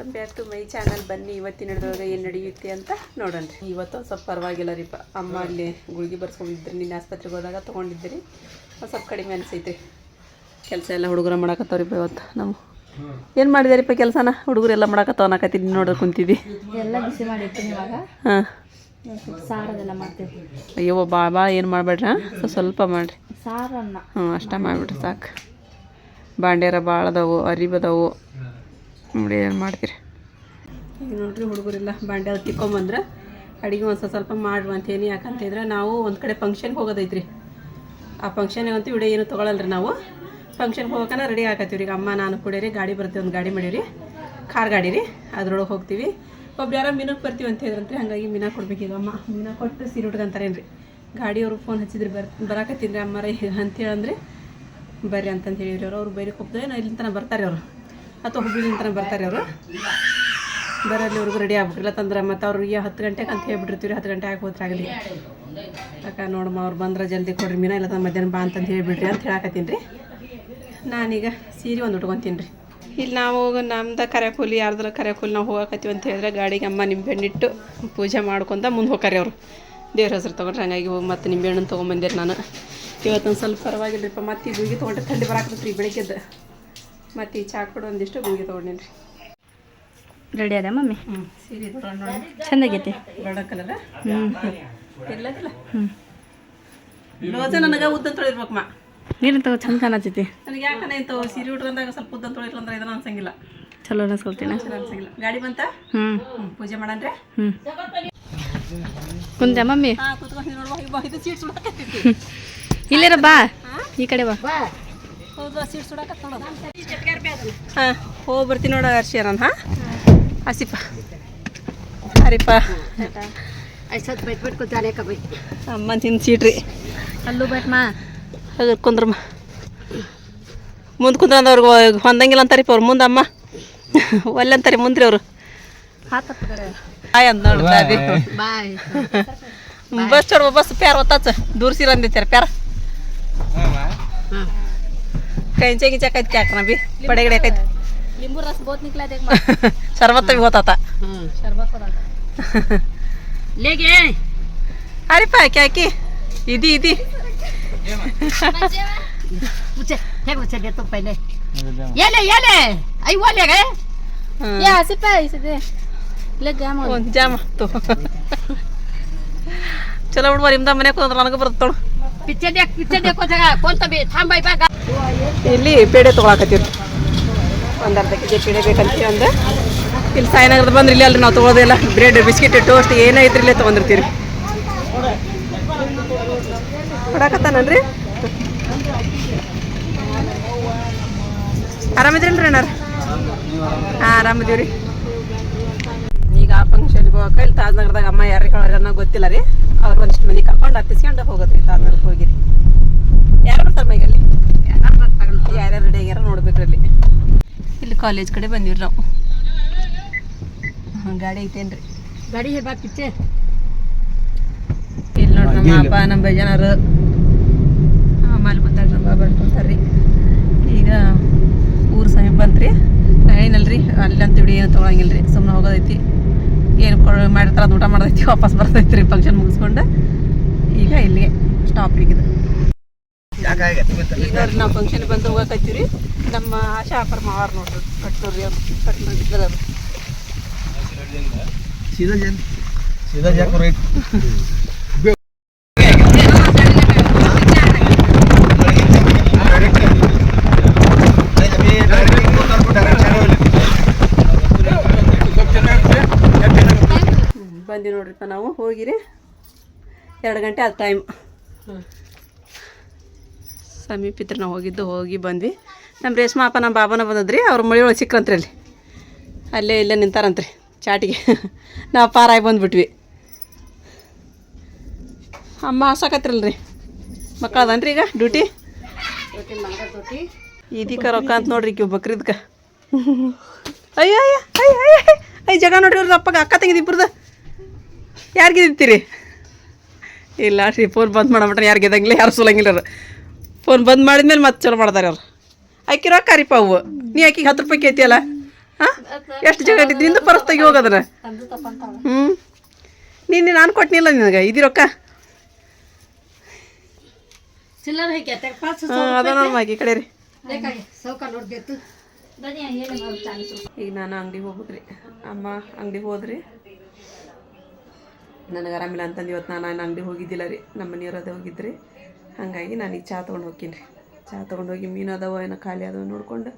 Welcome back to my channel ಬನ್ನಿ ಇವತ್ತಿನ ಹಿಡಿದೊಳಗೆ ಏನು ನಡೆಯುತ್ತೆ ಅಂತ ನೋಡೋಣ. ಇವತ್ತು ಸ್ವಲ್ಪ ಪರವಾಗಿಲ್ಲ ರೀಪ ಅಮ್ಮ ಅಲ್ಲಿ ಗುಳಿಗೆ ಬರ್ಸ್ಕೊಂಡಿದ್ರಿ. ನಿನ್ನೆ ಆಸ್ಪತ್ರೆಗೆ ಹೋದಾಗ ತೊಗೊಂಡಿದ್ದೀರಿ. ಒಂದು ಸ್ವಲ್ಪ ಕಡಿಮೆ ಅನಿಸೈತೆ. ಕೆಲಸ ಎಲ್ಲ ಹುಡುಗರ ಮಾಡಕತ್ತವ್ರಿಪ್ಪ ಇವತ್ತು ನಾವು. ಏನು ಮಾಡಿದಾರಿಪ್ಪ ಕೆಲಸನ? ಹುಡುಗರೆಲ್ಲ ಮಾಡಕತ್ತವ ಅನ್ನಕತ್ತೀನಿ. ನೋಡೋಕೆ ಕುಂತಿದ್ವಿ. ಎಲ್ಲ ಬಿಸಿ ಇವಾಗ. ಹಾಂ. ಸಾರದೆಲ್ಲ ಮಾಡ್ತೀವಿ ಅಯ್ಯೋ ಬಾ ಬಾ ಏನು ಮಾಡಬೇಡ್ರಿ ಸ್ವಲ್ಪ ಮಾಡಿರಿ. ಸಾರನ್ನ. ಹ್ಞೂ ಅಷ್ಟ ಮಾಡಿಬಿಡ್ರಿ ಸಾಕು. ಬಾಂಡೇರ ಭಾಳ ಅದಾವು ಅರಿಬದಾವು. ನೋಡಿ ಏನು ಮಾಡ್ತೀರಿ? ಈಗ ನೋಡ್ರಿ ಹುಡುಗರೆಲ್ಲ ಬಾಂಡೆ ತಿಕ್ಕೊಂಬಂದ್ರೆ ಅಡಿಗೆ ಒಂದು ಸ್ವಲ್ಪ ಮಾಡುವ ಅಂತೇನಿ ಯಾಕಂತಂದ್ರೆ ನಾವು ಒಂದು ಕಡೆ ಫಂಕ್ಷನ್ಗೆ ಹೋಗೋದೈತ್ರಿ. ಆ ಫಂಕ್ಷನ್ಗಂತೂ ವಿಡಿಯೋ ಏನು ತೊಗೊಳಲ್ರಿ ನಾವು. ಫಂಕ್ಷನ್ಗೆ ಹೋಗೋಕನ ರೆಡಿ ಆಕತ್ತೀವಿ ಈಗ ಅಮ್ಮ, ನಾನು ಕೂಡ ರೀ ಗಾಡಿ ಬರ್ತೀವಿ, ಒಂದು ಗಾಡಿ ಮಾಡೀರಿ ಕಾರ್ ಗಾಡಿ ರೀ ಅದ್ರೊಳಗೆ ಹೋಗ್ತೀವಿ. ಒಬ್ರು ಯಾರೋ ಮೀನಕ್ಕೆ ಬರ್ತೀವಿ ಅಂತ ಹೇಳಿದ್ರಂತ್ರಿ, ಹಾಗಾಗಿ ಮೀನಾ ಈಗ ಅಮ್ಮ. ಮೀನಾ ಕೊಟ್ಟು ಸೀರೆ ಉಟ್ಕೊಂತಾರೇನ್ರಿ ಗಾಡಿಯವರು ಫೋನ್ ಹಚ್ಚಿದ್ರಿ ಬರ್ ಬರಾಕತ್ತಿದ್ರಿ ಅಮ್ಮರ ಈಗ ಅಂತೇಳಂದ್ರೆ ಬರ್ರಿ ಅಂತಂದು ಹೇಳಿರಿ ಅವರು. ಅವ್ರು ಬೈರಿ ಕೊಪ್ಪದ ಇಲ್ಲಿಂದ ಬರ್ತಾರೆ ಅವರು. ಅಥವಾ ಹುಬ್ಳಿಲಿಂದ ಬರ್ತಾರೆ ಅವರು. ಬರಲ್ಲಿ ಅವ್ರಿಗೂ ರೆಡಿ ಆಗ್ಬಿಟ್ರಿಲ್ಲ ತಂದ್ರೆ ಮತ್ತು ಅವ್ರಿಗೆ ಹತ್ತು ಗಂಟೆಗೆ ಅಂತ ಹೇಳ್ಬಿಟ್ಟಿರ್ತೀವಿ ಹತ್ತು ಗಂಟೆ ಆಗಿ ಹೋದ್ರೆ ಆಗಲಿ ಯಾಕೆ ನೋಡಮ್ಮ, ಅವ್ರು ಬಂದ್ರೆ ಜಲ್ದಿ ಕೊಡ್ರಿ ಮೀನ ಇಲ್ಲ ಮಧ್ಯಾಹ್ನ ಬಾ ಅಂತಂದು ಹೇಳಿಬಿಡ್ರಿ ಅಂತ ಹೇಳಕತ್ತೀನಿ ರೀ. ನಾನೀಗ ಸೀರೆ ಒಂದು ಉಟ್ಕೊತೀನಿ ರೀ. ಇಲ್ಲಿ ನಾವು ನಮ್ದು ಕರೆಕೂಲಿ, ಯಾರ್ದ್ರ ಕರೆಕೂಲಿ ನಾವು ಹೋಗಕತ್ತೀವಿ ಅಂತ ಹೇಳಿದ್ರೆ ಗಾಡಿಗೆ ಅಮ್ಮ ನಿಂಬೆಹಣ್ಣಿಟ್ಟು ಪೂಜೆ ಮಾಡ್ಕೊಂತ ಮುಂದೆ ಹೋಗ್ರಿ ಅವರು. ದೇವ್ರ ಹೆಸರು ತೊಗೊಂಡ್ರೆ ಹಂಗಾಗಿ ಹೋಗಿ ಮತ್ತೆ ನಿಂಬೆಹಣ್ಣು ತೊಗೊಂಬಂದಿರಿ ನಾನು. ಇವತ್ತೊಂದು ಸ್ವಲ್ಪ ಪರವಾಗಿಲ್ಲರಿಪ್ಪ ಮತ್ತೆ ಈ ಗುಳಿಗೆ ತೊಗೊಂಡ್ರೆ ಥಂಡಿ ಬರಾಕತ್ರಿ ಬೆಳಿಗ್ಗೆದ್ದು. ಮತ್ತು ಈ ಚಾ ಕೊಡು ಒಂದಿಷ್ಟು ಗುಂಗಿ ತೊಗೊಂಡೇನಿ ರೀ ರೆಡಿ ಅದ ಮಮ್ಮಿ? ಹ್ಞೂ ಸೀರೆ ತೊಗೊಂಡು ನೋಡಿ. ಚಂದಾಗೈತಿ ಬೇಡ ಕಲರ? ಹ್ಞೂ ಹ್ಞೂ ರೋಜ ನನಗೆ ಉದ್ದ ಮಾ. ನೀನು ತಗೋ ಚಂದ ಕಾಣತೈತಿ. ನನಗೆ ಯಾಕನ ಇಂಥವು? ಸೀರೆ ಉಟ್ಕೊಂಡಾಗ ಸ್ವಲ್ಪ ಉದ್ದ ತೊಳಿರ್ಲಂದ್ರೆ ಇದನ್ನ ಅನ್ಸಂಗಿಲ್ಲ. ಚಲೋ ಅನ್ಸ್ಕೊಳ್ತೀನಿ? ಚೆನ್ನಾಗಿ ಅನ್ಸಂಗಿಲ್ಲ. ಗಾಡಿ ಬಂತ? ಹ್ಞೂ ಹ್ಞೂ ಪೂಜೆ ಮಾಡಂದ್ರೆ ಹ್ಞೂ ಕುಂತ ಮಮ್ಮಿ? ಹಾಂ ಕೂತ್ಕೊಂಡು ನೋಡುವ. ಇದು ಸೀಟ್ ಸುಡಕತ್ತೈತಿ ಇಲ್ಲೇರ ಬಾ? ಈ ಕಡೆ ಬಾ. ಹಾಂ ಹೋಗಿ ಬರ್ತೀನಿ ನೋಡ ಹರ್ಷಿ ನಾನು ಹಾಂ? ಹಸಿಪ್ಪ. ಹರಿಪ್ಪ. ಐಸತ್ ಬೈಟ್ ಬಿಟ್ಟು ಕೂತಾನೆ ಕಬೈ ಅಮ್ಮ ತಿಂದು ಸೀಟ್ರಿ. ಅಲ್ಲೂ ಬೈಟ್ ಮಾ? ಕುಂದ್ರಮ್ಮ ಮುಂದೆ ಕುಂದ್ರ ಅವ್ರಿಗೆ ಹೊಂದಂಗಿಲ್ಲ ಅಂತಾರಿಪ್ಪ ಅವ್ರು ಮುಂದೆ ಅಮ್ಮ. ಒಲ್ಲೆ ಅಂತಾರೆ ಮುಂದ್ರಿ ಅವರು. ಬಾಯ್ ಅಂದ್ ನೋಡಿ ಬಾಯ್. ಬಸ್ ಚೋಡ ಬಸ್ ಪ್ಯಾರ ಒತ್ತಾಚ. ದೂರ कैंचे की चकत क्या करना भी पड़े गड़े कैद नींबू रस बहुत निकला देख शरबत तो भी बहुत आता शरबत आता ले गए अरे पा क्या की इदी इदी पूछे क्या पूछे दे तो पहले ये ले ये ले आई वो ले गए ये ऐसे पे इसे दे ले गया मोन जाम तो चलो उड़ बार इमदा मने को दलान को बरतोड़ पिक्चर देख पिक्चर देखो जगह कौन तभी थाम भाई बा ಇಲ್ಲಿ ಪೇಡೆ ತೊಗೊಳಕತ್ತೀವಿ ಒಂದು ಅರ್ಧ ಕೆ ಜಿ ಪೇಡೆ ಬೇಕಂತೀವಿ ಒಂದು ಇಲ್ಲಿ ಸಾಯಿನಗರದ ಬಂದ್ರೆ ಇಲ್ಲಿ ಅಲ್ರಿ ನಾವು ತೊಗೊಳೋದಿಲ್ಲ ಬ್ರೆಡ್, ಬಿಸ್ಕಿಟ್, ಟೋಸ್ಟ್ ಏನೇ ಇದ್ರೆ ಇಲ್ಲೇ ತೊಗೊಂಡಿರ್ತೀವಿ ಕೊಡಕತ್ತಾನನ್ರಿ? ಆರಾಮಿದ್ರೇನ್ರಿ ಅಣ್ಣಾರ ಹಾಂ ಆರಾಮಿದೀವಿ ರೀ ಈಗ ಆ ಫಂಕ್ಷನ್ಗೆ ಹೋಗಕ್ಕ ಇಲ್ಲಿ ತಾಜ್ನಗರದಾಗ ಅಮ್ಮ ಯಾರಿಗೆ ಅನ್ನೋ ಗೊತ್ತಿಲ್ಲ ರೀ. ಅವ್ರು ಒಂದಿಷ್ಟು ಮಂದಿ ಕರ್ಕೊಂಡು ಹತ್ತಿಸ್ಕೊಂಡು ಹೋಗೋದ್ರಿ ತಾಜ್ನಗರಕ್ಕೆ ಹೋಗಿರಿ ಯಾರು ಬರ್ತಾರೆ ಮೈಗಲ್ಲಿ ಯಾರ್ಯಾರು ರೆಡಿ ಆಗ್ಯಾರ ಅಲ್ಲಿ. ಇಲ್ಲಿ ಕಾಲೇಜ್ ಕಡೆ ಬಂದಿವ್ರಿ ನಾವು. ಹಾಂ ಗಾಡಿ ಐತೇನ್ರಿ ಗಾಡಿ ಹೇ ಇಲ್ಲಿ ನೋಡ್ರಿ ನಮ್ಮ ಅಪ್ಪ ನಮ್ಮ ಬೇಜಾನರು ಆಮೇಲೆ ಬಂದಾಗ ನಮ್ಮ ಬಡ್ಕೊಂತಾರ್ರಿ ಈಗ ಊರು ಸಮೀಪ ಬಂತ್ರಿ. ಏನಲ್ರಿ ಅಂತ ಬಿಡಿ ಏನು ತೊಗೊಳಂಗಿಲ್ಲ ರೀ ಸುಮ್ಮನೆ ಹೋಗೋದೈತಿ. ಏನು ಕೊಡ ಮಾಡಿರ್ತಾರ ಊಟ ಮಾಡೋದೈತಿ ವಾಪಸ್ ಬರ್ತೈತಿ ರೀ ಫಂಕ್ಷನ್ ಮುಗಿಸ್ಕೊಂಡು. ಈಗ ಇಲ್ಲಿಗೆ ಸ್ಟಾಪ್ ಇದು ನಾವು ಫಂಕ್ಷನ್ ಬಂದು ಹೋಗಕತ್ತೀವಿ ನಮ್ಮ ಆಶಾ ಆಫರ್ ಮಾವಾರ ನೋಡ್ರಿ ಕಟ್ಟೂರಿ ಅವ್ರು ಕಟ್ ಮಾಡಿದ್ರ ಸೀದಾ ಜನ್ ಸೀದಾ ಜಾಕ ಬಂದಿ ನೋಡ್ರಿಪ್ಪ ನಾವು ಹೋಗಿರಿ. ಎರಡು ಗಂಟೆ ಅದು ಟೈಮ್ ಹ್ಞೂ ಸಮೀಪಿತ್ರ ನಾವು ಹೋಗಿದ್ದು ಹೋಗಿ ಬಂದ್ವಿ. ನಮ್ಮ ರೇಷ್ಮಾ ಅಪ್ಪ ನಮ್ಮ ಬಾಬನ ಬಂದದ್ರಿ, ಅವ್ರ ಮಳೆ ಒಳಗೆ ಸಿಕ್ಕಂತ್ರಿ ಅಲ್ಲಿ. ಅಲ್ಲೇ ಇಲ್ಲೇ ನಿಂತಾರಂತ್ರಿ ಚಾಟಿಗೆ. ನಾವು ಪಾರಾಗಿ ಬಂದುಬಿಟ್ವಿ. ಅಮ್ಮ ಹಾಸಾಕತ್ತಿರಲ್ರಿ ಮಕ್ಕಳದನ್ರಿ ಈಗ, ಡ್ಯೂಟಿ? ಇದಕ್ಕೆ ರೊಕ್ಕ ಅಂತ ನೋಡ್ರಿ ಕಿವ್ ಬಕ್ರಿದ್ಕ. ಅಯ್ಯೋ, ಅಯ್ಯ ಅಯ್ಯ ಅಯ್ಯ ಅಯ್ಯ. ಜಗ ನೋಡ್ರಿ ಅವ್ರದ್ದು ಅಪ್ಪಗೆ, ಅಕ್ಕ ತಂಗಿದ್ದು ಇಬ್ಬರದ ಯಾರಿಗಿದ್ದೀರಿ ಇಲ್ಲ ರೀ ಫೋನ್ ಬಂದ್ ಮಾಡಬಿಟ್ರೆ ಯಾರು ಗೆದಂಗಿಲ್ಲ ಯಾರು ಸೋಲಂಗಿಲ್ಲ ಫೋನ್ ಬಂದ್ ಮಾಡಿದ್ಮೇಲೆ ಮತ್ತೆ ಚಲೋ ಮಾಡ್ತಾರೆ ಅವ್ರು. ಆಕಿರೋ ರೊಕ್ಕ ರೀಪ ಅವು ನೀ ಆಕಿಗೆ ಹತ್ತು ರೂಪಾಯಿ ಕೇತಿಯಲ್ಲ ಹಾಂ? ಎಷ್ಟು ಜಾಗ ನಿಂದು ಪರಸ್ ತೆಗಿ ಹೋಗೋದನ್ನ ತಂದು ಹ್ಞೂ ನೀನು ನಾನು ಕೊಟ್ಟಿನಿಲ್ಲ ನಿನಗೆ? ಇದಿ ರೊಕ್ಕ? ಅದ ಕಡೆ ರೀ ಈಗ ನಾನು ಅಂಗಡಿಗೆ ಹೋಗ್ಬೇಕ್ರಿ ಅಮ್ಮ ಅಂಗಡಿಗೆ ಹೋದ್ರಿ. ನನಗೆ ಆರಾಮಿಲ್ಲ ಅಂತಂದು ಇವತ್ತು ನಾನು ಅಂಗಡಿಗೆ ಹೋಗಿದ್ದಿಲ್ಲ ರೀ. ನಮ್ಮ ಮನೆಯವ್ರದೇ ಹೋಗಿದ್ರಿ. ಹಾಗಾಗಿ ನಾನು ಈಗ ಚಹಾ ತೊಗೊಂಡು ಹೋಗ್ತೀನಿ. ರೀ ಚಹಾ ತೊಗೊಂಡು ಹೋಗಿ ಮೀನು ಅದಾವ ಏನೋ ಖಾಲಿ ಅದಾವ ನೋಡ್ಕೊಂಡು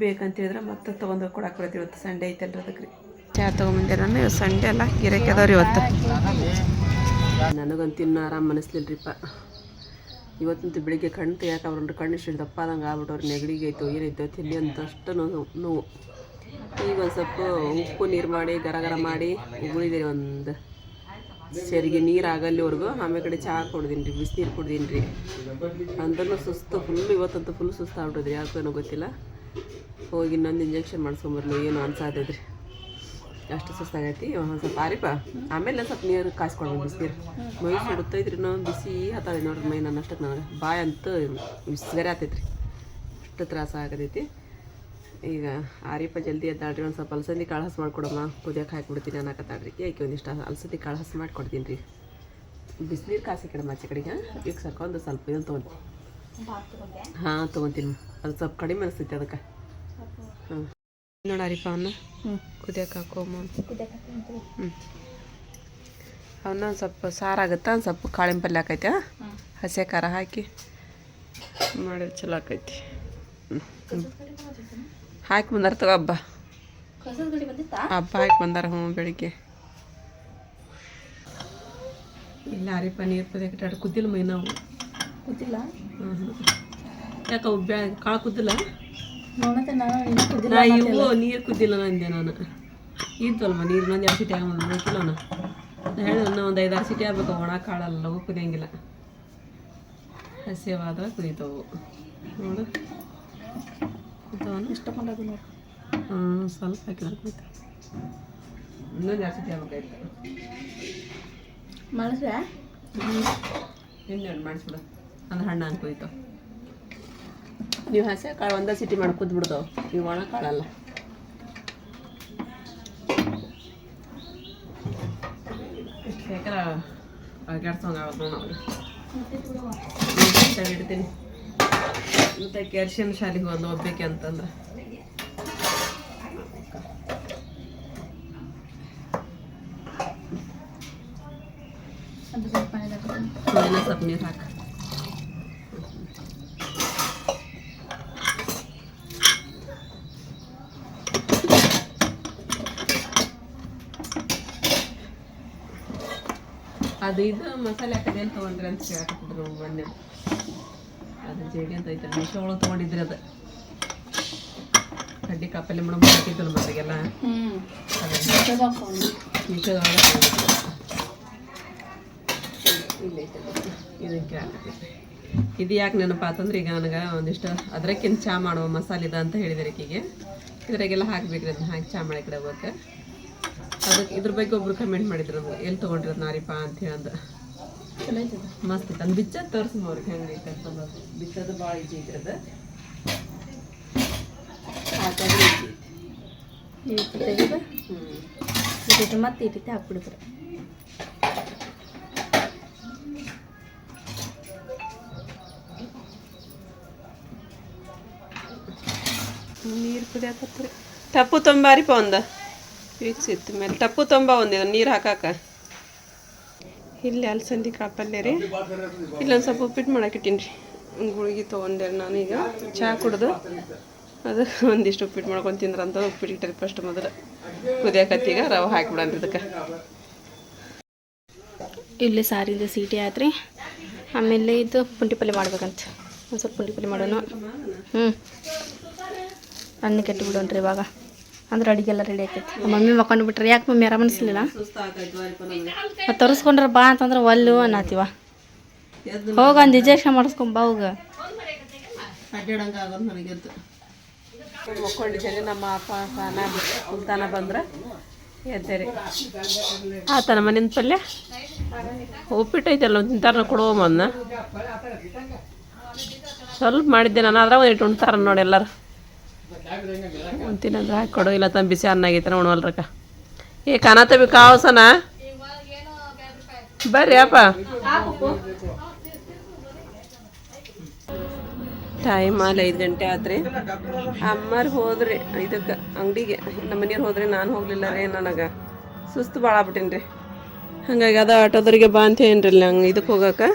ಬೇಕಂತ ಹೇಳಿದ್ರೆ ಮತ್ತೆ ತೊಗೊಂಡು ಕೊಡಕ್ಕೆ ಬರ್ತೀವಿ ಇವತ್ತು. ಸಂಡೇ ಐತಲ್ರಿ ಅದಕ್ಕೆ ರೀ. ಚಹಾ ತೊಗೊಂಬಂದೆ ನಾನು. ಇವತ್ತು ಸಂಡೇ ಅಲ್ಲ ಗಿರಾಕಿ ಅದಾವ ಇವತ್ತು. ನನಗಂತೂ ಇನ್ನೂ ಆರಾಮ ಮನಸ್ಲಿಲ್ರಿಪ್ಪ ಇವತ್ತಂತೂ ಬೆಳಿಗ್ಗೆ ಕಣ್ಣು ತೆಗಿಯಕ್ಕೆ ಅವ್ರನ್ನ ಕಣ್ಣು ಇಷ್ಟು ದಪ್ಪಾದಂಗೆ ಆಗ್ಬಿಟ್ಟವ್ರು ನೆಗಡಿಗೆ ಐತೋ ಏನೈತೋ ತಿಲ್ಲಿ ಅಂತಷ್ಟು ನೋವು ನೋವು. ಈಗ ಒಂದು ಸ್ವಲ್ಪ ಉಪ್ಪು ನೀರು ಮಾಡಿ, ಗರ ಗರ ಮಾಡಿ ಉಗುಳಿದೆ ಒಂದು. ಸರಿಗೆ ನೀರು ಆಗಲ್ಲಿವರೆಗೂ ಆಮೇಲೆ ಕಡೆ ಚಹಾ ಕುಡ್ದೀನಿ ರೀ ಬಿಸಿನೀರು ಕುಡ್ದೀನಿ ರೀ ಅಂದ್ರೂ ಸುಸ್ತು ಫುಲ್ ಇವತ್ತಂತೂ ಫುಲ್ ಸುಸ್ತು ಆಗ್ಬಿಟ್ಟಿದ್ರಿ ಯಾಕೋ ಏನೋ ಗೊತ್ತಿಲ್ಲ. ಹೋಗಿ ಇನ್ನೊಂದು ಇಂಜೆಕ್ಷನ್ ಮಾಡಿಸ್ಕೊಂಬರ್ಲಿ. ಏನು ಅನ್ಸಾತೈತ್ರಿ ಅಷ್ಟು ಸುಸ್ತಾಗೈತಿ. ಒಂದು ಸ್ವಲ್ಪ ಆರಿಪ ಆಮೇಲೆ ಸ್ವಲ್ಪ ನೀರು ಕಾಯಿಸ್ಕೊಳ್ಬೋದು ಬಿಸಿನೀರು. ಮೈ ಸುಡುತ್ತೈತ್ರಿ ಬಿಸಿ ಹತ್ತಿ ನೋಡ್ರಿ ಮೈ ನನ್ನ ಅಷ್ಟಕ್ಕೆ ನನಗೆ ಬಾಯಂತೂ ಬಿಸಿ ಬಿಸಿಗರೆ ಆತೈತ್ರಿ ಅಷ್ಟು ತ್ರಾಸ ಆಗತೈತಿ. ಈಗ ಆರಿಪ ಜಲ್ದಿ ಎದ್ದಾಳ್ರಿ ಒಂದು ಸ್ವಲ್ಪ ಅಲಸಂದಿ ಕಾಳು ಹಸಿ ಮಾಡ್ಕೊಡಮ್ಮ. ಕುದಿಯಕ್ಕೆ ಹಾಕಿಬಿಡ್ತೀನಿ ಅನ್ನಕತ್ತಾಳ್ರಿ ಯಾಕೆ ಒಂದಿಷ್ಟು ಅಲಸಂದಿ ಕಾಳು ಹಸಿ ಮಾಡ್ಕೊಡ್ತೀನಿ ರೀ ಬಿಸಿನೀರು ಕಾಸಿ ಕಡಿಮೆ ಆಚೆ ಕಡೆಗೆ. ಈಗ ಒಂದು ಸ್ವಲ್ಪ ಇದನ್ನು ತೊಗೊಂತೀನಿ ಹಾಂ ತೊಗೊತೀನಿ. ಅದು ಸ್ವಲ್ಪ ಕಡಿಮೆ ಅನಿಸ್ತೈತಿ ಅದಕ್ಕೆ. ಹ್ಞೂ ನೋಡಾರಿಪ್ಪ ಅವನ್ನ ಕುದಿಯಕ್ಕೆ ಹಾಕೋಮ್ಮ ಹ್ಞೂ ಅವನ್ನ ಒಂದು ಸ್ವಲ್ಪ ಸಾರಾಗುತ್ತಾ ಒಂದು ಸ್ವಲ್ಪ ಕಾಳಿನ ಪಲ್ಯ ಆಕೈತೆ ಹಸಿ ಖಾರ ಹಾಕಿ. ಮಾಡಿದ್ರೆ ಚಲೋ ಆಕೈತಿ. ಹ್ಞೂ ಹಾಕಿ ಬಂದಾರ ತಗೋ ಹಬ್ಬ ಹಬ್ಬ ಹಾಕಿ ಬಂದಾರ ಹ್ಞೂ ಬೆಳಿಗ್ಗೆ. ಇಲ್ಲ ಅರಿಪ ನೀರು ಕಟ್ಟಾಡ ಕುದ್ದಿಲ್ಲ ಮೈ ನಾವು. ಕುದ್ದಿಲ್ಲ? ಹ್ಞೂ ಹ್ಞೂ ಯಾಕೆ ಅವು ಬ್ಯಾ ಕಾಳು ಕುದ್ದಿಲ್ಲ? ನಾನು ನಾ ಇವು ನೀರು ಕುದ್ದಿಲ್ಲ ನಂದೆ ನಾನು. ಇದ್ವಲ್ವ ನೀರು? ನಂದು ಎರಡು ಸಿಟಿ ಆಗ ಬೇಕಿಲ್ಲ ನಾನು ಹೇಳಿದ ಒಂದು ಐದಾರು ಸಿಟಿ ಆಗ್ಬೇಕು ಒಣ ಕಾಳಲ್ಲ ಲಘು ಕುದಿಯಂಗಿಲ್ಲ. ಹಸಿವಾದ್ರೆ ಕುದೀತವು. ನೋಡು. ಕುದ್ದವನು ಇಷ್ಟಕೊಂಡದು ನೋಡಿ. ಹ್ಞೂ ಸ್ವಲ್ಪ ಹಾಕಿದ್ರೆ ಇನ್ನೂ ಇನ್ನೊಂದು ಎರಡು ಸಿಟಿ ಆಗ್ಬೇಕಾಯ್ತು ಮನಸ್ಸೆ ಇನ್ನೆರಡು ಮಾಡಿಸ್ಬಿಡು ಅಂದ್ರೆ ಹಣ್ಣು ಅಂತ ಕುಯ್ತಾವ ನೀವು ಹಸೆ ಕಾಳು ಒಂದೇ ಸಿಟಿ ಮಾಡಿ ಕುದ್ಬಿಡ್ತಾವ ನೀವು ಒಣ ಕಾಳಲ್ಲ. ಆಗುತ್ತೆ ನೋಡಿ ನಾವು ಇಡ್ತೀನಿ. ಮತ್ತೆ ಕ್ಯಾಲ್ಸಿಯಂ ಶಾಲೆಗೆ ಒಂದು ಒಬ್ಬಕ್ಕೆ ಅಂತಂದ್ರೆ ಅದು ಸ್ವಲ್ಪ ನೀರು ಹಾಕ. ಅದು ಇದು ಮಸಾಲೆ ಹಾಕದೇನು ತೊಗೊಂಡ್ರಿ ಅಂತ ಕೇಳಕತ್ತಿದ್ರು ಮೊನ್ನೆ. ಅದು ಜೇಡಿ ಅಂತ ಐತೆ ಮೀಶೋ ಒಳಗೆ ತೊಗೊಂಡಿದ್ರಿ ಅದು. ಕಡ್ಡಿ ಕಾಪಲ್ಲಿ ಮೇಡಮ್ ಹಾಕಿದ್ದಲ್ಲ ಮತ್ತೆಗೆಲ್ಲ. ಮೀಶೋದೊಳಗೆ ಇದು ಯಾಕೆ ನೆನಪಾತಂದ್ರೆ ಈಗ ನನಗೆ ಒಂದಿಷ್ಟು ಅದಕ್ಕಿಂತ ಚಾ ಮಾಡುವ ಮಸಾಲೆ ಇದೆ ಅಂತ ಹೇಳಿದ್ರೆ ಈಕಿಗೆ. ಇದ್ರಾಗೆಲ್ಲ ಹಾಕ್ಬೇಕ್ರಿ ಅದನ್ನ ಹಾಕಿ ಚಾ ಮಾಡಿ ಕಡೆ ಹೋಗಕ್ಕೆ ಅದಕ್ಕೆ ಇದ್ರ ಬಗ್ಗೆ ಒಬ್ರು ಕಮೆಂಟ್ ಮಾಡಿದ್ರು, ಎಲ್ ಎಲ್ಲಿ ತೊಗೊಂಡಿರೋದು ನಾರಿಪಾ ಅಂತ ಹೇಳಂದು. ಚಲೋ ಐತದ ಮಸ್ತ್ ಐತೆ ಅವ್ರಿಗೆ ಹೆಂಗೆ ಐತೆ ಅಂತಂದು ಬಿಚ್ಚದು ಭಾಳ ಈಜಿ ಐತೆ ಅದು. ಹಾಕಾದ್ರೆ ಈಜಿ ಐತಿ ತೆಗೆದು ಹ್ಞೂ ಈ ಮತ್ತೆ ಈ ರೀತಿ ಹಾಕ್ಬಿಡ್ತಾರೆ ನೀರು ಕುದಿಯಕತ್ರಿ ಟಪ್ಪು ತೊಂಬಾರಿಪ ಒಂದು. ವೀಕ್ಷಿತ್ತು ಮೇಲೆ ಟಪ್ಪು ತೊಂಬ ಒಂದು ನೀರು ಹಾಕಾಕ. ಇಲ್ಲಿ ಅಲಸಂದಿ ಪಲ್ಯ ರೀ. ಇಲ್ಲೊಂದು ಸ್ವಲ್ಪ ಉಪ್ಪಿಟ್ಟು ಮಾಡಾಕಿಟ್ಟೀನಿ ರೀ. ಗುಳಿಗೆ ತೊಗೊಂಡೆ ನಾನೀಗ. ಚಹಾ ಕುಡ್ದು. ಅದು ಒಂದಿಷ್ಟು ಉಪ್ಪಿಟ್ಟು ಮಾಡ್ಕೊಂಡು ತಿಂದ್ರಂತ ಉಪ್ಪಿಟ್ಟು ಇಟ್ಟರಿ ಫಸ್ಟ್ ಮೊದಲು. ಕುದಿಯಾಕತ್ತೀಗ ರವೆ ಹಾಕಿಬಿಡಂತ ಇದಕ್ಕೆ. ಇಲ್ಲಿ ಸಾರಿಂದ ಸೀಟಿ ಆಯ್ತು ರೀ. ಆಮೇಲೆ ಇದು ಪುಂಡಿ ಪಲ್ಯ ಮಾಡ್ಬೇಕಂತ. ಒಂದು ಸ್ವಲ್ಪ ಪುಂಡಿ ಪಲ್ಯ ಮಾಡೋಣ. ಹ್ಞೂ ಅನ್ನ ಕೆಟ್ಟು ಬಿಡೋಣ್ರಿ ಇವಾಗ. ಅಂದ್ರೆ ಅಡಿಗೆ ಎಲ್ಲ ರೆಡಿ ಆಕೈತಿ. ನಮ್ಮ ಮಮ್ಮಿ ಮಕ್ಕೊಂಡು ಬಿಟ್ರಿ ಯಾಕೆ ಮಮ್ಮಿ ಆರಾಮ ಅನಿಸ್ಲಿಲ್ಲ? ಸುಸ್ತಾಗಾಯ್ತು ಅರಿಪ ನನಗೆ ಮತ್ತು ತೋರಿಸ್ಕೊಂಡ್ರೆ ಬಾ ಅಂತಂದ್ರೆ ಒಲ್ಲು ಅನ್ನತ್ತೀವ ಹೋಗ ಒಂದು ಇಂಜೆಕ್ಷನ್ ಮಾಡಿಸ್ಕೊಂಬ ಹೋಗ. ನಮ್ಮ ಅಪ್ಪ ಕುಲ್ತಾನ ಬಂದ್ರೆ ಎದ್ದೇರಿ ಆತನ ಮನೆಯಿಂದ ಪಲ್ಯ? ಉಪ್ಪಿಟ್ಟು ಐತಲ್ಲ ತಿಂತಾರ ಕೊಡುವ ಮೊನ್ನ ಸ್ವಲ್ಪ ಮಾಡಿದ್ದೆ ನಾನು ಅದ್ರಾಗ ಒಂದು ಇಟ್ಟು ಉಣ್ತಾರ ನೋಡಿ ಎಲ್ಲರೂ. ಉಂತಿನಂದ್ರೆ ಹಾಕಿ ಕೊಡು, ಇಲ್ಲ ತಮ್ಮ ಬಿಸಿ ಅನ್ನ ಆಗೈತೆ ಉಣವಲ್ರಕ್ಕ ಏ ಕನ ಬಿ ಕಾವಸನ ಬರ್ರಿ ಅಪ್ಪ. ಟೈಮ್ ಆಲ್ ಐದು ಗಂಟೆ ಆತ್ರಿ. ಅಮ್ಮರು ಹೋದ್ರಿ ಇದಕ್ಕೆ, ಅಂಗಡಿಗೆ. ನಮ್ಮ ಮನೆಯವ್ರು ಹೋದ್ರಿ ನಾನು ಹೋಗ್ಲಿಲ್ಲ ರೀ ನನಗೆ. ಸುಸ್ತು ಭಾಳ ಆಗ್ಬಿಟ್ಟಿನಿ ರೀ. ಹಂಗಾಗಿ ಅದ ಆಟೋದವ್ರಿಗೆ ಬಾ ಅಂತ ಏನ್ರಿ ಹಂಗೆ ಇದಕ್ಕೆ ಹೋಗಕ್ಕೆ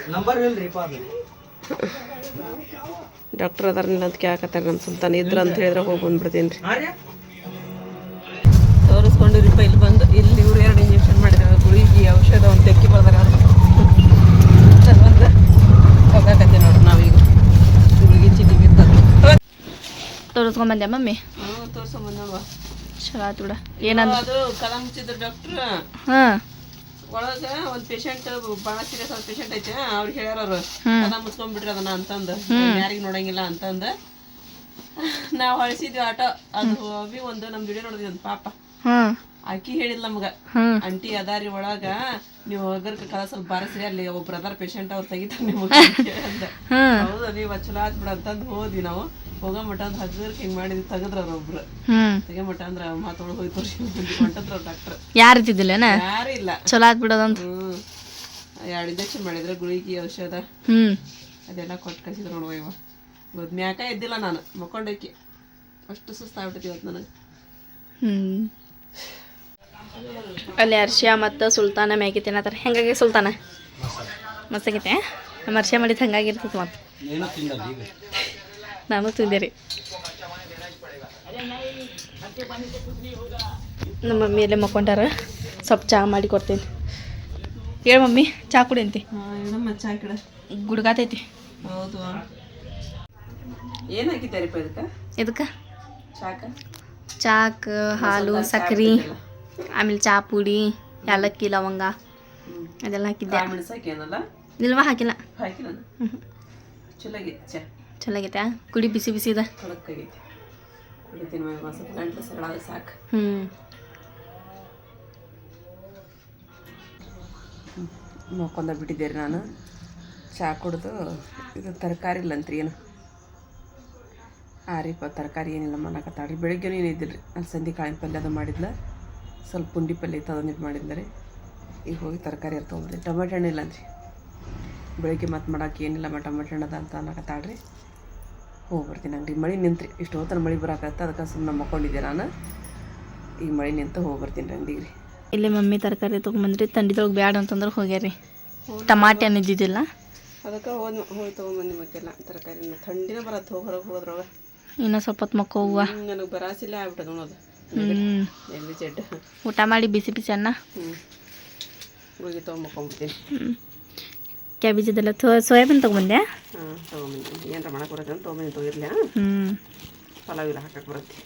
ನಂಬರ್ ಅದಾರ ನಿಲ್ಲ ಡಾಕ್ಟರ್ ಅಂತ ಕೇಳಕತ್ತಾರ ನಮ್ಮ ಸುಲ್ತಾನ ಇದ್ರ ಅಂತ ಹೇಳಿದ್ರೆ ಹೋಗಿ ಬಂದ್ಬಿಡ್ತೀನಿ ರೀ ತೋರಿಸ್ಕೊಂಡಿರಿಪ್ಪ ಇಲ್ಲಿ ಬಂದು ಇಲ್ಲಿ ಇವ್ರು ಎರಡು ಇಂಜೆಕ್ಷನ್ ಮಾಡಿದ್ದಾರೆ ಗುಳಿಗೆ ಔಷಧ ಒಂದು ತೆಕ್ಕಿ ಬರ್ದಾರ ಬಂದು ಹೋಗಕತ್ತೆ ನೋಡ್ರಿ ನಾವೀಗ. ಗುಳಿಗೆ ಚೀಟಿ ಬಿತ್ತದ. ತೋರಿಸ್ಕೊಂಬಂದೆ ಮಮ್ಮಿ? ತೋರಿಸ್ಕೊಂಬಂದ ಚಲೋ ಆತು ಬಿಡ. ಏನಂದ ಅದು ಕಲ ಹಾಂ ಒಳಗ ಒಂದ್ ಪೇಷಂಟ್ ಬಹಳ ಸೀರಿಯಸ್ ಆದ ಪೇಷಂಟ್ ಐತೆ. ಅವ್ರಿಗೆ ಹೇಳ್ಯಾರ ಅವ್ರು ಮುಚ್ಕೊಂಡ್ಬಿಟ್ರಿ ಅದನ್ನ ಅಂತಂದ. ಯಾರಿಗ್ ನೋಡಂಗಿಲ್ಲ ಅಂತಂದ. ನಾವ್ ಹೊಳಿಸಿದ್ವಿ ಆಟೋ. ಅದು ಹೋಗಿ ಒಂದು ನಮ್ ವಿಡಿಯೋ ನೋಡಿದ್ವಿ ಒಂದ್ ಪಾಪ. ಅಕ್ಕಿ ಆಕಿ ಹೇಳಿಲ್ಲ ನಮ್ಗ. ಅಂಟಿ ಅದಾರಿ ಒಳಗ ನೀವು ಹೋಗರ್ ಕಲ ಸ್ವಲ್ಪ ಬಾರಸ್ರಿ ಅಲ್ಲಿ ಒಬ್ರು ಬ್ರದರ್ ಪೇಷಂಟ್ ಅವ್ರು ತೆಗಿತಾರ ನೀವ್ ಹೌದಾ ನೀವು ಚಲೋ ಆತ್ ಬಿಡ ಅಂತಂದ್ ಹೋದ್ವಿ ನಾವು. ಹೋಗೋ ಮಠ ಅಂತ ಹಗ್ಗರ್ಕ್ ಹಿಂಗ್ ಮಾಡಿ ತೆಗದ್ರ ಅವ್ರ ಒಬ್ರು. ಹ್ಞೂ ತೆಗೆ ಮಠ ಅಂದ್ರ ಮಾತೊಳಗೆ ಹೋಗಿ ತೋರಿಸಿ ಹೊಂಟದ್ರ ಡಾಕ್ಟರ್. ಯಾರು ಇದ್ದಿದ್ದಿಲ್ಲನ? ಯಾರು ಇಲ್ಲ. ಚಲೋ ಆತ್ ಬಿಡೋದಂತ ಹ್ಮ್. ಎರಡು ಇಂಜೆಕ್ಷನ್ ಮಾಡಿದ್ರೆ ಗುಳಿಗೆ ಔಷಧ. ಹ್ಮ್. ಅದೆಲ್ಲ ಕೊಟ್ಟು ಕಳಿಸಿದ್ರು ನೋಡುವ ಇವ ಇವತ್ತು ಮ್ಯಾಕ ಎದ್ದಿಲ್ಲ ನಾನು ಮಕ್ಕೊಂಡೈಕಿ. ಅಷ್ಟು ಸುಸ್ತಾಗ್ಬಿಟ್ಟೈತಿ ಇವತ್ತು ನನಗೆ. ಹ್ಮ್. ಅಲ್ಲಿ ಅರ್ಶಿಯಾ ಮತ್ತು ಸುಲ್ತಾನ ಮ್ಯಾಗಿ ತಿನ್ನತ್ತಾರ ಹೆಂಗಾಗಿ ಸುಲ್ತಾನ? ಮಸ್ತಾಗೈತೆ ನಮ್ಮ ಅರ್ಶಿಯಾ ಮಾಡಿದ್ದು ಹಂಗಾಗಿರ್ತದೆ ಮತ್ತು ನಾನು ತಿಂದೆ ರೀ ನಮ್ಮ ಮಮ್ಮಿ ಎಲ್ಲೇ ಮಕ್ಕೊಂಡಾರ. ಸ್ವಲ್ಪ ಚಹಾ ಮಾಡಿ ಕೊಡ್ತೀನಿ. ಹೇಳು ಮಮ್ಮಿ ಚಹಾ ಕುಡಿ ಅಂತಿ ಏನಮ್ಮ ಚಾ ಗಿಡ ಗುಡ್ಗಾತೈತಿ. ಹೌದು. ಏನು ಹಾಕಿದ್ದಾರಿಪ್ಪ ಇದಕ್ಕೆ? ಇದಕ್ಕೆ ಚಾಕ? ಚಾಕ್ ಹಾಲು ಸಕ್ರೆ ಆಮೇಲೆ ಚಹಾ ಪುಡಿ ಏಲಕ್ಕಿ ಲವಂಗ ಅದೆಲ್ಲ ಹಾಕಿದ್ದೆ. ಇಲ್ವಾ ಹಾಕಿಲ್ಲ. ನಿಲ್ವಾ ಹಾಕಿಲ್ಲ ಚಲೋ ಚಾ. ಚಲೋ ಆಗೈತೆ ಕುಡಿ ಬಿಸಿ ಬಿಸಿ ಇದೆ. ಸಾಕು. ಹ್ಞೂ ಮಕ್ಕೊಂದ ಬಿಟ್ಟಿದ್ದೇರಿ ನಾನು. ಚಾ ಕುಡ್ದು ಇದು ತರಕಾರಿ ಇಲ್ಲಂತ್ರಿ ಏನು? ಆರಿಪ ತರಕಾರಿ ಏನಿಲ್ಲ ಮನಕತ್ತಾಳ್ರಿ ಬೆಳಿಗ್ಗೆನೂ ಏನಿದ್ದಿಲ್ಲ ರೀ. ಅಲ್ಲಿ ಸಂಧಿ ಕಾಳಿನ ಪಲ್ಯ ಅದು ಮಾಡಿದ್ಲ. ಸ್ವಲ್ಪ ಪುಂಡಿ ಪಲ್ಯ ಇತ್ತು ಅದನ್ನ ಇದು ಮಾಡಿದ್ಲ ರೀ. ಈಗ ಹೋಗಿ ತರಕಾರಿ ಅರ್ ತೊಗೊಂಡ್ರಿ ಟೊಮೆಟೊ ಹಣ್ಣು ಇಲ್ಲ ಅಂತ್ರಿ. ಬೆಳಿಗ್ಗೆ ಮತ್ತೆ ಮಾಡೋಕೆ ಏನಿಲ್ಲ ಮ ಟೊಮೆಟೊ ಹಣ್ಣು ಅದ ಅಂತ ಅನ್ನಕತ್ತಾಳ್ರಿ ಹೋಗಿ ಬರ್ತೀನಿ ಅಂಗಡಿ. ಮಳೆ ನಿಂತ್ರಿ. ಇಷ್ಟು ಹೊತ್ತನ ಮಳೆ ಬರಾಕತ್ತ ಅದಕ್ಕೆ ಸುಮ್ಮನೆ ಮಕ್ಕೊಂಡಿದ್ದೆ ನಾನು. ಈಗ ಮಳೆ ನಿಂತು ಹೋಗಿ ಬರ್ತೀನಿ ರೀ ಅಂಗಡಿಗೆ ರೀ. ಇಲ್ಲಿ ಮಮ್ಮಿ ತರಕಾರಿ ತೊಗೊಂಬಂದ್ರಿ. ತಂಡಿದೊಳಗೆ ಬ್ಯಾಡ ಅಂತಂದ್ರೆ ಹೋಗ್ಯಾರಿ. ಟಮಾಟೆ ಹಣ್ಣು ಇದ್ದಿದ್ದಿಲ್ಲ ಅದಕ್ಕೆ ಹೋದ್ ಹೋಗಿ ತೊಗೊಂಬಂದು ಮತ್ತೆಲ್ಲ ತರಕಾರಿನ. ಥಂಡಿನ ಬರತ್ತೆ ಹೋಗಿ ಹೊರಗೆ ಹೋದ್ರೊಳಗೆ ಇನ್ನೂ ಸ್ವಲ್ಪ ಹೊತ್ತು ಮಕ್ಕ ಹೋಗುವ. ನನಗೆ ಬರಾಸಿಲ್ಲ ಆಗ್ಬಿಟ್ಟದ ನೋಡೋದು ಊಟ ಮಾಡಿ ಬಿಸಿ ಬಿಸಿ ಅನ್ನ. ಹ್ಞೂ ಹೋಗಿ ತೊಗೊಂಬಕೊಂಬಿಡ್ತೀನಿ ಹ್ಞೂ ಕ್ಯಾಬೇಜ್ ಇದೆಲ್ಲ ಥೋ ಸೋಯಾಬೀನ್ ತೊಗೊಂಬಂದೆ. ಹಾಂ ತೊಗೊಂಬಂದಿನಿ ಏನಾರ ಮಾಡಕ್ಕೆ ಬರುತ್ತೆ ಅಂತ ತೊಗೊಂಬಂದು ತೊಗಿರ್ಲಿ. ಹ್ಞೂ ಪಲಾವ್ ಇಲ್ಲ ಹಾಕಕ್ಕೆ ಬರುತ್ತೆ.